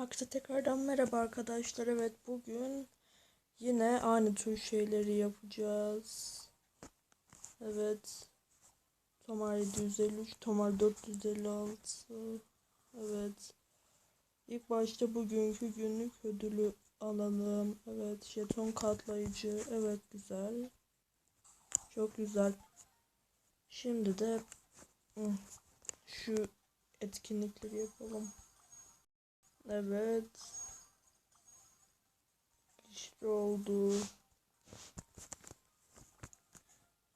Herkese tekrardan merhaba arkadaşlar. Evet bugün yine aynı tür şeyleri yapacağız. Evet. Tomar 753, Tomar 456. Evet. İlk başta bugünkü günlük ödülü alalım. Evet, jeton katlayıcı. Evet, güzel. Çok güzel. Şimdi de şu etkinlikleri yapalım. Evet. İşte oldu.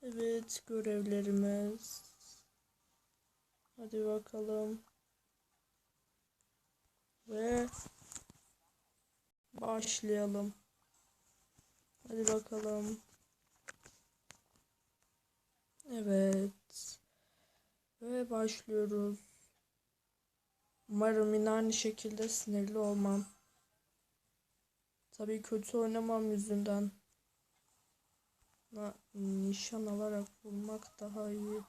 Evet görevlerimiz. Hadi bakalım. Ve başlayalım. Hadi bakalım. Evet. Ve başlıyoruz. Umarım yine aynı şekilde sinirli olmam. Tabii kötü oynamam yüzünden. Nişan alarak vurmak daha iyi.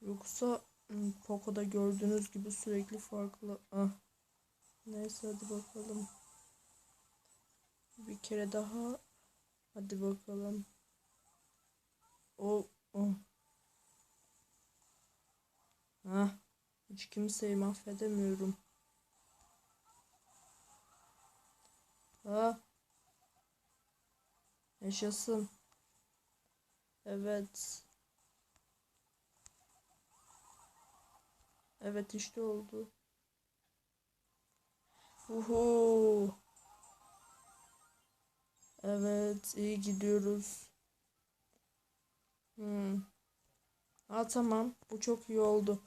Yoksa hmm, Poco'da gördüğünüz gibi sürekli farklı. Ah. Neyse hadi bakalım. Bir kere daha. Hadi bakalım. O. Oh. Ha, hiç kimseyi mahvedemiyorum. Ha. Yaşasın. Evet. Evet işte oldu. Uhu. Evet iyi gidiyoruz. Hmm. Ha tamam bu çok iyi oldu.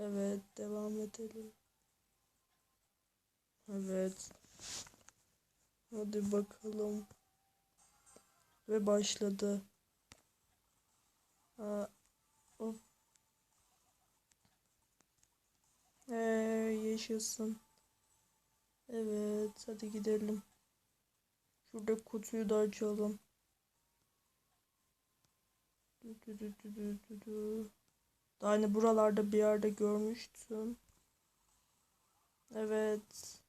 Evet, devam edelim. Evet. Hadi bakalım. Ve başladı. Ha, hop. Ee, yaşasın. Evet, hadi gidelim. Şurada kutuyu da açalım. Du, du, du, du, du, du. Daha hani buralarda bir yerde görmüştüm. Evet.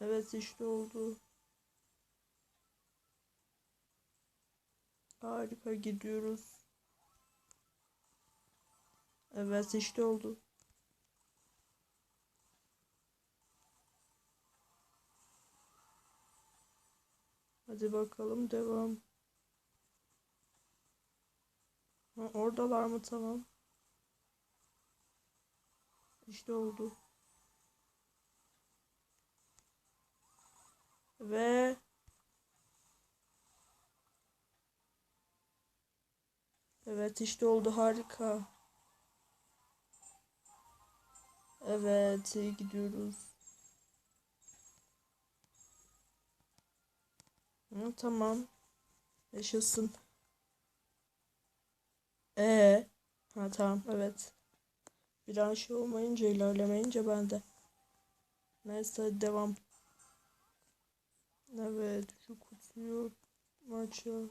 Evet işte oldu. Harika gidiyoruz. Evet işte oldu. Hadi bakalım devam. Ha, oradalar mı tamam. İşte oldu. Ve Evet işte oldu harika. Evet gidiyoruz. Hı, tamam. Yaşasın. Ee, ha tamam evet. Bir an şey olmayınca ilerlemeyince ben de. Neyse devam. Evet şu kutuyu açalım.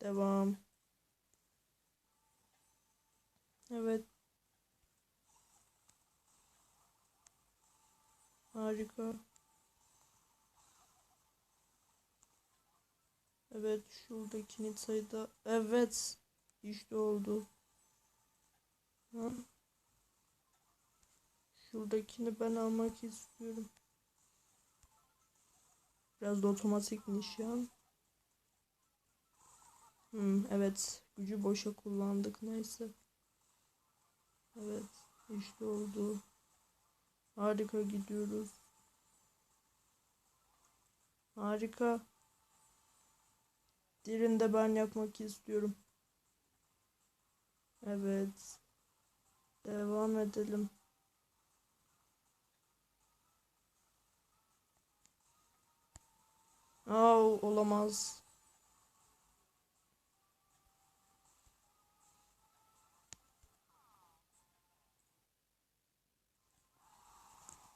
Devam. Evet. Harika. Evet şuradakini sayıda. Evet. İşte oldu. Ha? Şuradakini ben almak istiyorum. Biraz da otomatik nişan. Hmm, evet. Gücü boşa kullandık. Neyse. Evet. işte oldu. Harika gidiyoruz. Harika. Diğerini de ben yapmak istiyorum. Evet. Devam edelim. Aa, olamaz.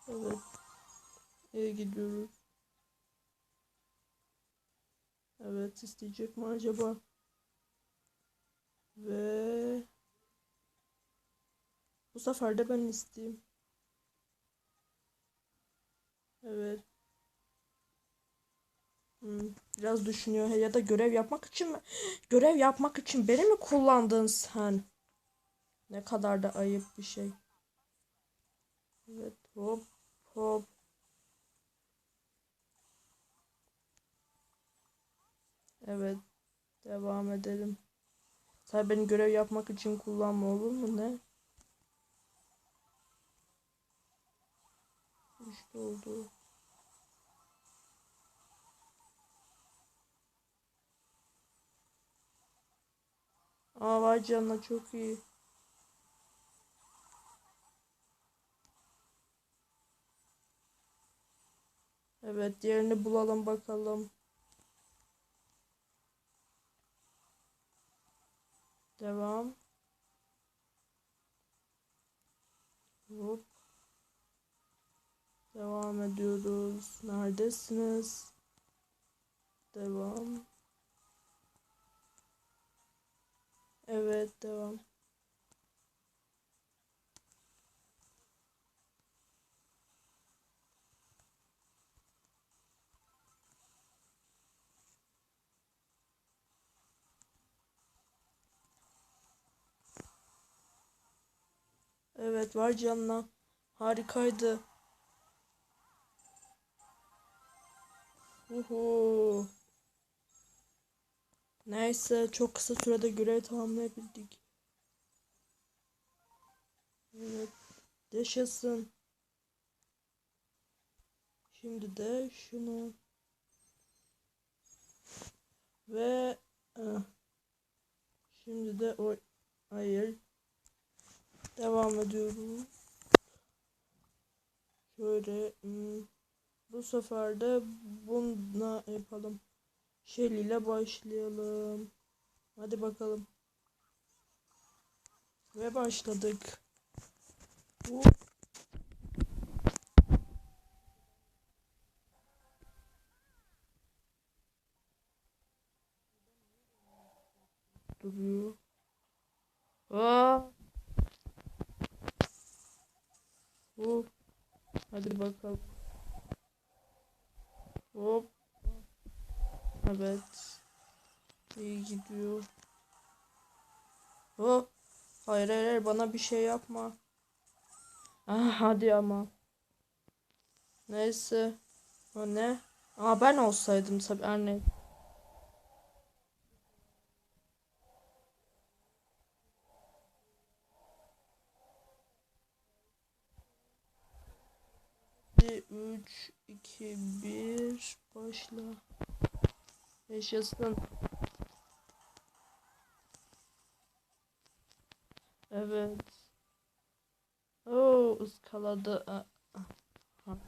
Evet. İyi gidiyoruz. Evet isteyecek mi acaba? Ve bu sefer de ben isteyeyim. Evet. Hmm, biraz düşünüyor ya da görev yapmak için mi? Görev yapmak için beni mi kullandın sen? Ne kadar da ayıp bir şey. Evet hop hop. Evet devam edelim. Sen beni görev yapmak için kullanma olur mu ne? İşte oldu. Aa vay canına çok iyi. Evet diğerini bulalım bakalım. Devam. Hop. Devam ediyoruz. Neredesiniz? Devam. Evet devam. Evet var canına. Harikaydı. Uhu. Neyse çok kısa sürede görev tamamlayabildik. Evet. Yaşasın. Şimdi de şunu. Ve ah. şimdi de o hayır. Devam ediyorum. Şöyle hmm, bu sefer de bununla yapalım. Shelly ile başlayalım. Hadi bakalım. Ve başladık. Bu duruyor. Aa! Hop. Hadi bakalım. Hop. Evet. İyi gidiyor. Hop. Hayır hayır hayır, bana bir şey yapma. Ah hadi ama. Neyse. O ne? Aa ben olsaydım tabii her ne. Bir, üç, iki, bir, başla. Yaşasın. Evet. Oo ıskaladı. Ha,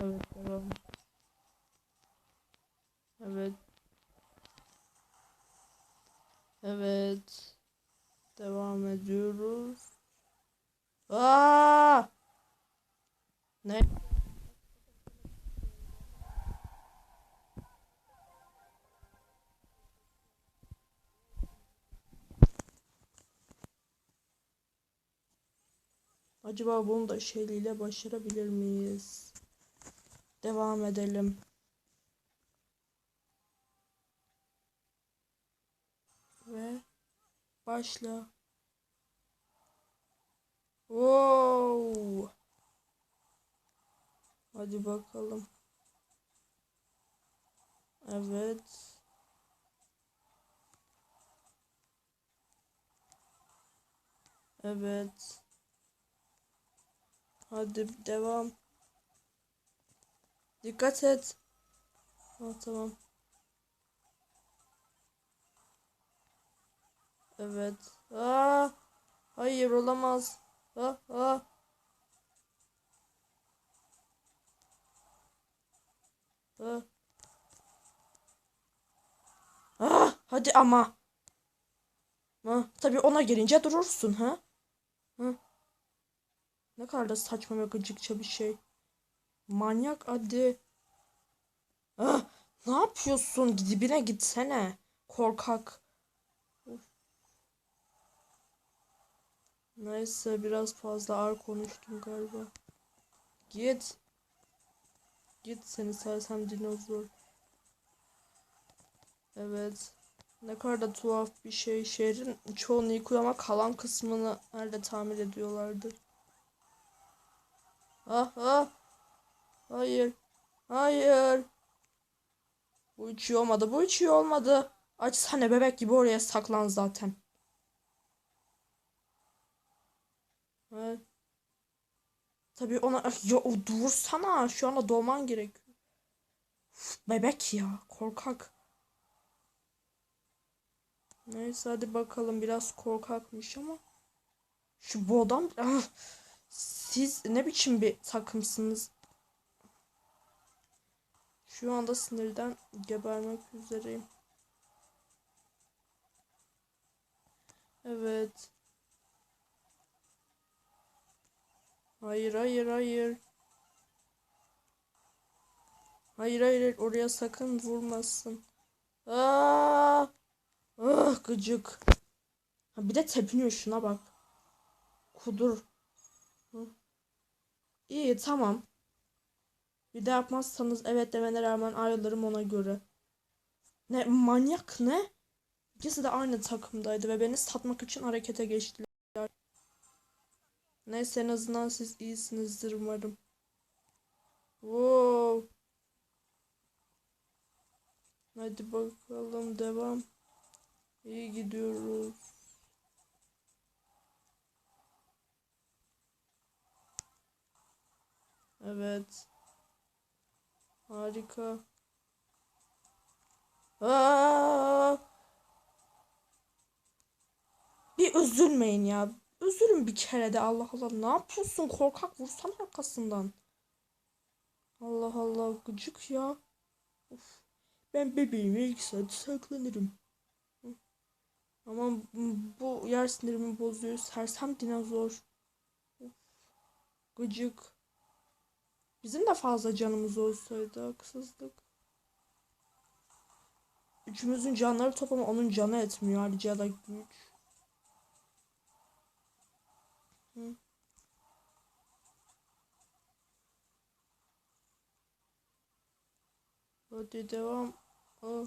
evet devam. Evet. Evet. Devam ediyoruz. Aa! Ne? Acaba bunu da şeyliyle başarabilir miyiz? Devam edelim. Ve başla. Wow. Hadi bakalım. Evet. Evet. Hadi devam. Dikkat et. Ha, tamam. Evet. Aa, hayır olamaz. Aa, aa. Aa. Aa, hadi ama. Ha, tabii ona gelince durursun ha. Ha. Ne kadar da saçma ve gıcıkça bir şey. Manyak hadi. Ah, ne yapıyorsun? Dibine gitsene. Korkak. Neyse biraz fazla ağır konuştum galiba. Git. Git seni sersem dinozor. Evet. Ne kadar da tuhaf bir şey. Şehrin çoğunu yıkıyor ama kalan kısmını nerede tamir ediyorlardı. Ah ah. Hayır. Hayır. Bu hiç iyi olmadı. Bu hiç iyi olmadı. Açsana bebek gibi oraya saklan zaten. Evet. Tabii ona ya o dursana şu anda doğman gerekiyor. Uf, bebek ya korkak. Neyse hadi bakalım biraz korkakmış ama. Şu bu adam Ah, siz ne biçim bir takımsınız? Şu anda sinirden gebermek üzereyim. Evet. Hayır hayır hayır. Hayır hayır oraya sakın vurmasın. Aa! Ah gıcık. Ha, bir de tepiniyor şuna bak. Kudur. İyi tamam. Bir de yapmazsanız evet demene rağmen ayrılırım ona göre. Ne manyak ne? İkisi de aynı takımdaydı ve beni satmak için harekete geçtiler. Neyse en azından siz iyisinizdir umarım. Wow. Hadi bakalım devam. İyi gidiyoruz. Evet. Harika. Aa! Bir üzülmeyin ya. Üzülün bir kere de Allah Allah. Ne yapıyorsun? Korkak vursan arkasından. Allah Allah gıcık ya. Of. Ben bebeğime ilk saat saklanırım. Ama bu yer sinirimi bozuyor. Sersem dinozor. Of. Gıcık. Bizim de fazla canımız olsaydı haksızlık. Üçümüzün canları toplamı onun canı etmiyor ayrıca da güç. Hı. Hadi devam. Aa.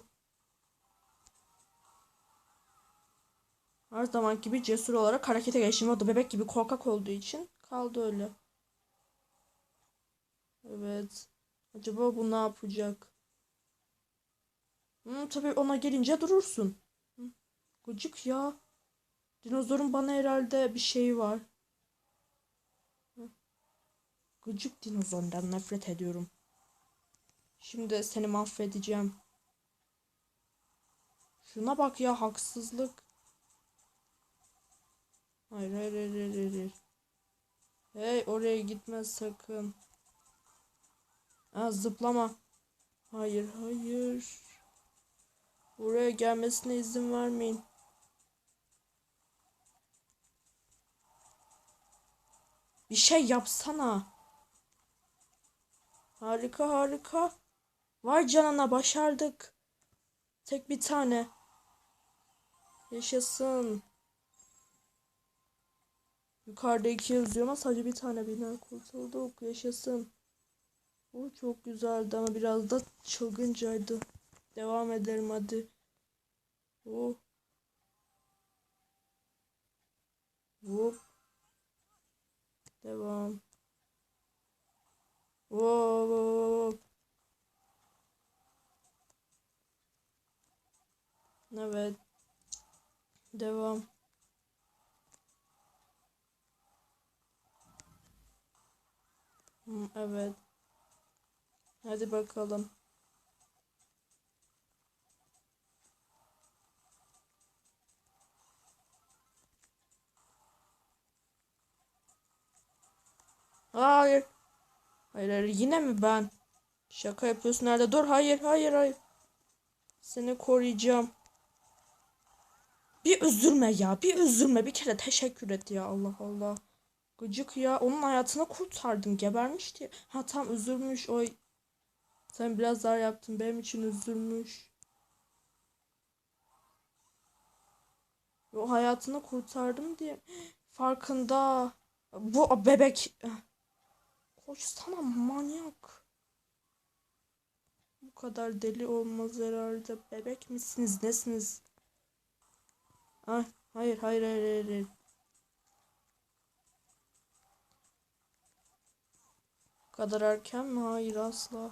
Her zaman gibi cesur olarak harekete geçtim. O da bebek gibi korkak olduğu için kaldı öyle. Evet. Acaba bu ne yapacak? Hmm, tabii ona gelince durursun. Hı. Gıcık ya. Dinozorun bana herhalde bir şeyi var. Gıcık dinozordan nefret ediyorum. Şimdi seni mahvedeceğim. Şuna bak ya haksızlık. Hayır hayır hayır hayır. hayır. Hey oraya gitme sakın. Ha, zıplama. Hayır hayır. Buraya gelmesine izin vermeyin. Bir şey yapsana. Harika harika. Vay canına başardık. Tek bir tane. Yaşasın. Yukarıda iki yazıyor ama sadece bir tane bina kurtulduk. Yaşasın. O çok güzeldi ama biraz da çılgıncaydı. Devam edelim hadi. Oh. Hop. Devam. Hop. Evet. Devam. Evet. Hadi bakalım. Hayır. Hayır, hayır yine mi ben? Şaka yapıyorsun nerede? Dur hayır hayır hayır. Seni koruyacağım. Bir üzülme ya. Bir üzülme. Bir kere teşekkür et ya. Allah Allah. Gıcık ya. Onun hayatını kurtardın. Gebermişti. Ha tam üzülmüş. Oy. Sen biraz daha yaptın. Benim için üzülmüş. O hayatını kurtardım diye. Farkında. Bu bebek. Koşsana manyak. Bu kadar deli olmaz herhalde. Bebek misiniz? Nesiniz? Ay, hayır, hayır, hayır, hayır. hayır. Kadar erken mi? Hayır asla.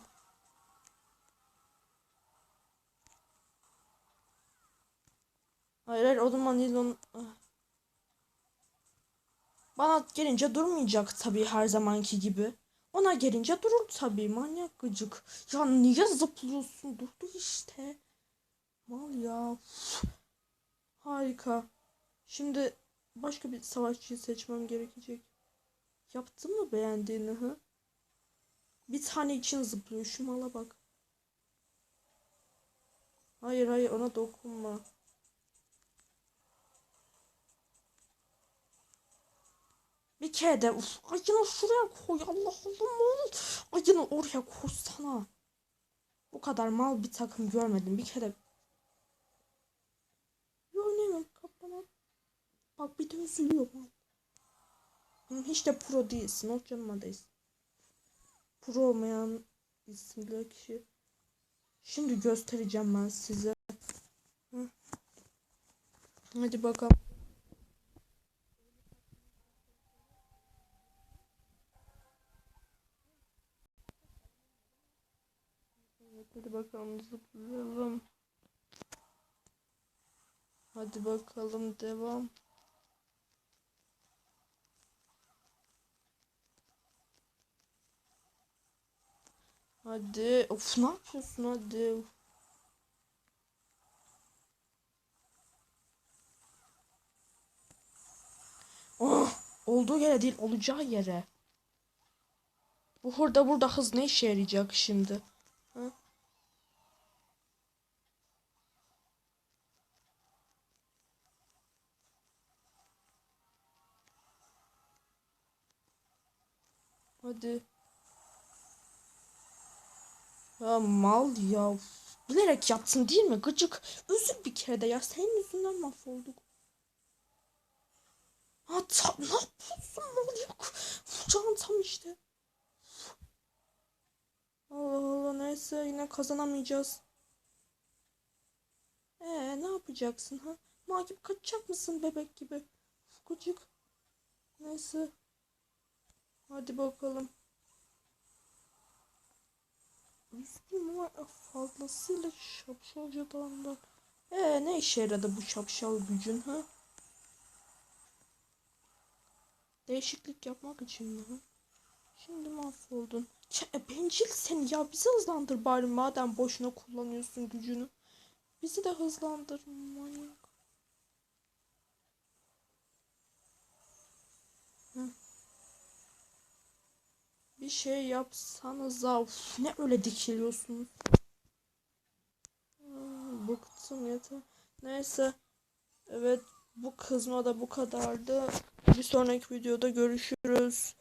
Hayır hayır o zaman değil onun... Ah. Bana gelince durmayacak tabii her zamanki gibi. Ona gelince durur tabii manyak gıcık. Ya niye zıplıyorsun? Durdu işte. Mal ya. Harika. Şimdi başka bir savaşçıyı seçmem gerekecek. Yaptın mı beğendiğini hı? Bir tane için zıplıyor. Şu mala bak. Hayır hayır ona dokunma. Bir kere de uf, ayını şuraya koy Allah Allah mal. Ayını oraya koysana. Bu kadar mal bir takım görmedim. Bir kere. Görmüyorum kapana. Bak bir de üzülüyor mal. Hiç de pro değilsin. O canıma değilsin. Pro olmayan isimli kişi. Şimdi göstereceğim ben size. Hadi bakalım. Evet, hadi bakalım zıplayalım. Hadi bakalım devam. Hadi. Of ne yapıyorsun hadi. Oh, olduğu yere değil olacağı yere. Bu hurda burada hız ne işe yarayacak şimdi? Hadi. Ya mal ya. Bilerek yaptın değil mi? Gıcık. Üzül bir kere de ya. Senin yüzünden mahvolduk. Ha tam ne yapıyorsun manyak? Vuracağım tam işte. Allah Allah neyse yine kazanamayacağız. Ee ne yapacaksın ha? Mal gibi kaçacak mısın bebek gibi? Gıcık. Neyse. Hadi bakalım. Üzgünüm ama fazlasıyla şapşalca dalından. Ee ne işe yaradı bu şapşal gücün ha? Değişiklik yapmak için mi? Şimdi mahvoldun. Ç- bencil seni ya bizi hızlandır bari madem boşuna kullanıyorsun gücünü. Bizi de hızlandır manyak. Hı. Bir şey yapsanıza. Uf, ne öyle dikiliyorsunuz? Aa, bıktım yeter. Neyse. Evet bu kızma da bu kadardı. Bir sonraki videoda görüşürüz.